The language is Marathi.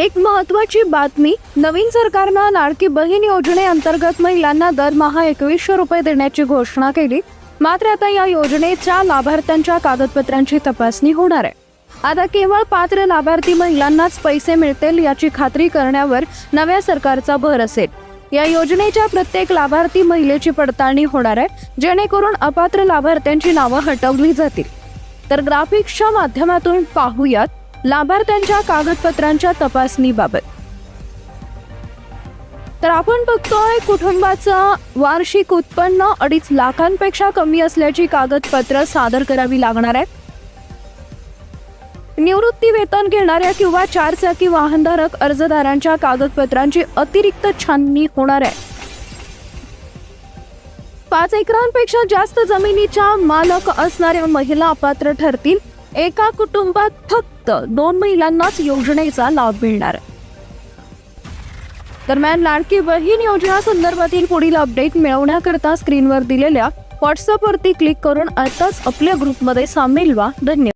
एक महत्वाची बातमी नवीन सरकारनं लाडकी बहीण योजनेअंतर्गत महिलांना दरमहा एकवीसशे रुपये देण्याची घोषणा केली. मात्र आता या योजनेच्या लाभार्थ्यांच्या कागदपत्रांची तपासणी होणार आहे. आता केवळ पात्र लाभार्थी महिलांनाच पैसे मिळतील याची खात्री करण्यावर नव्या सरकारचा भर असेल. या योजनेच्या प्रत्येक लाभार्थी महिलेची पडताळणी होणार आहे जेणेकरून अपात्र लाभार्थ्यांची नावं हटवली जातील. तर ग्राफिक्सच्या माध्यमातून पाहूयात. लाभार्थ्यांच्या कागदपत्रांच्या तपासणीबाबत. तर आपण बघतोय कुटुंबाचं वार्षिक उत्पन्न अडीच लाखांपेक्षा कमी असल्याची कागदपत्र सादर करावी लागणार आहेत. निवृत्ती वेतन घेणाऱ्या किंवा चारचाकी वाहनधारक अर्जदारांच्या कागदपत्रांची अतिरिक्त छाननी होणार आहे. पाच एकरांपेक्षा जास्त जमिनीच्या मालक असणाऱ्या महिला अपात्र ठरतील. एका कुटुंबात फक्त दोन महिलांनाच योजनेचा लाभ मिळणार. दरम्यान लाडकी बहीण योजना संदर्भातील पुढील अपडेट मिळवण्याकरता स्क्रीनवर दिलेल्या व्हॉट्सअपवरती क्लिक करून आताच आपल्या ग्रुपमध्ये सामील व्हा. धन्यवाद.